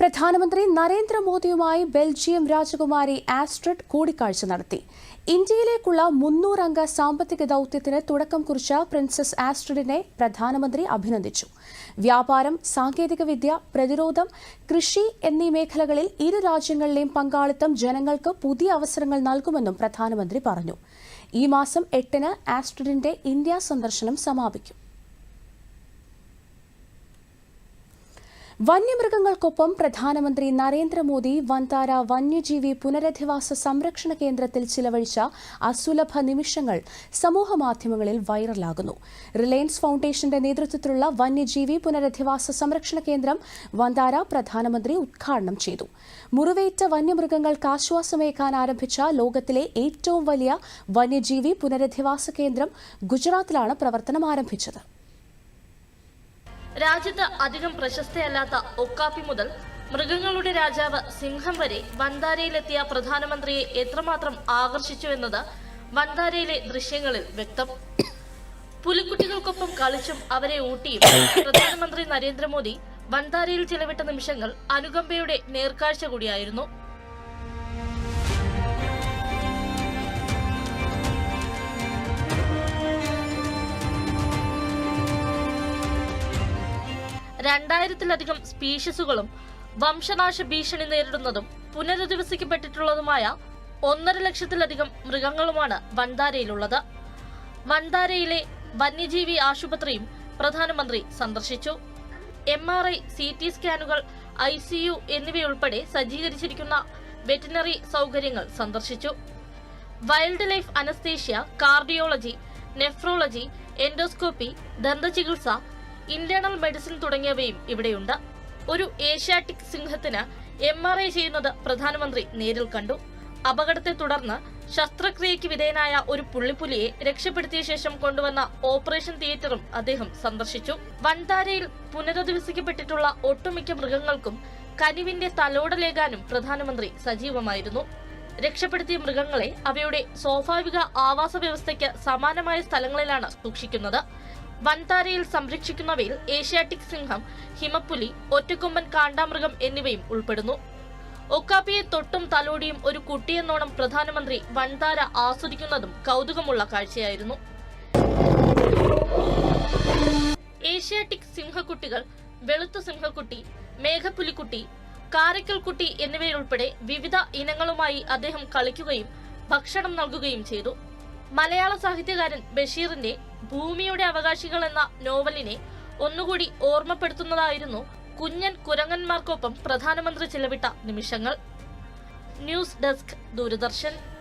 പ്രധാനമന്ത്രി നരേന്ദ്രമോദിയുമായി ബെൽജിയം രാജകുമാരി ആസ്ട്രിഡ് കൂടിക്കാഴ്ച നടത്തി. ഇന്ത്യയിലേക്കുള്ള മുന്നൂറംഗ സാമ്പത്തിക ദൌത്യത്തിന് തുടക്കം കുറിച്ച പ്രിൻസസ് ആസ്ട്രിഡിനെ പ്രധാനമന്ത്രി അഭിനന്ദിച്ചു. വ്യാപാരം സാങ്കേതികവിദ്യ പ്രതിരോധം കൃഷി എന്നീ മേഖലകളിൽ ഇരു രാജ്യങ്ങളിലെയും പങ്കാളിത്തം ജനങ്ങൾക്ക് പുതിയ അവസരങ്ങൾ നൽകുമെന്നും പ്രധാനമന്ത്രി പറഞ്ഞു. ഈ മാസം എട്ടിന് ആസ്ട്രിഡിന്റെ ഇന്ത്യ സന്ദർശനം സമാപിക്കും. വന്യമൃഗങ്ങൾക്കൊപ്പം പ്രധാനമന്ത്രി നരേന്ദ്രമോദി വന്താര വന്യജീവി പുനരധിവാസ സംരക്ഷണ കേന്ദ്രത്തിൽ ചിലവഴിച്ച അസുലഭ നിമിഷങ്ങൾ സമൂഹമാധ്യമങ്ങളിൽ വൈറലാകുന്നു. റിലയൻസ് ഫൗണ്ടേഷന്റെ നേതൃത്വത്തിലുള്ള വന്യജീവി പുനരധിവാസ സംരക്ഷണ കേന്ദ്രം വന്താര പ്രധാനമന്ത്രി ഉദ്ഘാടനം ചെയ്തു. മുറിവേറ്റ വന്യമൃഗങ്ങൾക്ക് ആശ്വാസമേക്കാൻ ആരംഭിച്ച ലോകത്തിലെ ഏറ്റവും വലിയ വന്യജീവി പുനരധിവാസ കേന്ദ്രം ഗുജറാത്തിലാണ് പ്രവർത്തനം ആരംഭിച്ചത്. രാജ്യത്ത് അധികം പ്രശസ്തയല്ലാത്ത ഒക്കാപ്പി മുതൽ മൃഗങ്ങളുടെ രാജാവ് സിംഹം വരെ വന്താരയിലെത്തിയ പ്രധാനമന്ത്രിയെ എത്രമാത്രം ആകർഷിച്ചുവെന്നത് വന്താരയിലെ ദൃശ്യങ്ങളിൽ വ്യക്തം. പുലിക്കുട്ടികൾക്കൊപ്പം കളിച്ചും അവരെ ഊട്ടിയും പ്രധാനമന്ത്രി നരേന്ദ്രമോദി വന്താരയിൽ ചിലവിട്ട നിമിഷങ്ങൾ അനുകമ്പയുടെ നേർക്കാഴ്ച കൂടിയായിരുന്നു. രണ്ടായിരത്തിലധികം സ്പീഷീസുകളും വംശനാശ ഭീഷണി നേരിടുന്നതും പുനരധിവസിക്കപ്പെട്ടിട്ടുള്ളതുമായ ഒന്നര ലക്ഷത്തിലധികം മൃഗങ്ങളുമാണ് വൻതാരയിലുള്ളത്. വൻതാരയിലെ വന്യജീവി ആശുപത്രിയും പ്രധാനമന്ത്രി സന്ദർശിച്ചു. M R I C T സ്കാനുകൾ I C U എന്നിവയുൾപ്പെടെ സജ്ജീകരിച്ചിരിക്കുന്ന വെറ്റിനറി സൗകര്യങ്ങൾ സന്ദർശിച്ചു. Wildlife anaesthesia cardiology nephrology endoscopy ദന്തചികിത്സ internal medicine തുടങ്ങിയവയും ഇവിടെയുണ്ട്. ഒരു ഏഷ്യാറ്റിക് സിംഹത്തിന് എം ആർ ഐ ചെയ്യുന്നത് പ്രധാനമന്ത്രി നേരിൽ കണ്ടു. അപകടത്തെ തുടർന്ന് ശസ്ത്രക്രിയയ്ക്ക് വിധേയനായ ഒരു പുള്ളിപ്പുലിയെ രക്ഷപ്പെടുത്തിയ ശേഷം കൊണ്ടുവന്ന ഓപ്പറേഷൻ തിയേറ്ററും അദ്ദേഹം സന്ദർശിച്ചു. വൻതാരയിൽ പുനരധിവസിക്കപ്പെട്ടിട്ടുള്ള ഒട്ടുമിക്ക മൃഗങ്ങൾക്കും കനിവിന്റെ തലോടലേകാനും പ്രധാനമന്ത്രി സജീവമായിരുന്നു. രക്ഷപ്പെടുത്തിയ മൃഗങ്ങളെ അവയുടെ സ്വാഭാവിക ആവാസ വ്യവസ്ഥയ്ക്ക് സമാനമായ സ്ഥലങ്ങളിലാണ് സൂക്ഷിക്കുന്നത്. വൻതാരയിൽ സംരക്ഷിക്കുന്നവയിൽ ഏഷ്യാറ്റിക് സിംഹം ഹിമപ്പുലി ഒറ്റക്കൊമ്പൻ കാണ്ടാമൃഗം എന്നിവയും ഉൾപ്പെടുന്നു. ഒക്കാപ്പിയെ തൊട്ടും തലോടിയും ഒരു കുട്ടിയെന്നോണം പ്രധാനമന്ത്രി വൻതാര ആസ്വദിക്കുന്നതും കൗതുകമുള്ള കാഴ്ചയായിരുന്നു. ഏഷ്യാറ്റിക് സിംഹക്കുട്ടികൾ വെളുത്ത സിംഹക്കുട്ടി മേഘപ്പുലിക്കുട്ടി കാരക്കൽ കുട്ടി എന്നിവയുൾപ്പെടെ വിവിധ ഇനങ്ങളുമായി അദ്ദേഹം കളിക്കുകയും ഭക്ഷണം നൽകുകയും ചെയ്തു. മലയാള സാഹിത്യകാരൻ ബഷീറിന്റെ ഭൂമിയുടെ അവകാശികൾ എന്ന നോവലിനെ ഒന്നുകൂടി ഓർമ്മപ്പെടുത്തുന്നതായിരുന്നു കുഞ്ഞൻ കുരങ്ങന്മാർക്കൊപ്പം പ്രധാനമന്ത്രി ചിലവിട്ട നിമിഷങ്ങൾ. News desk Doordarshan.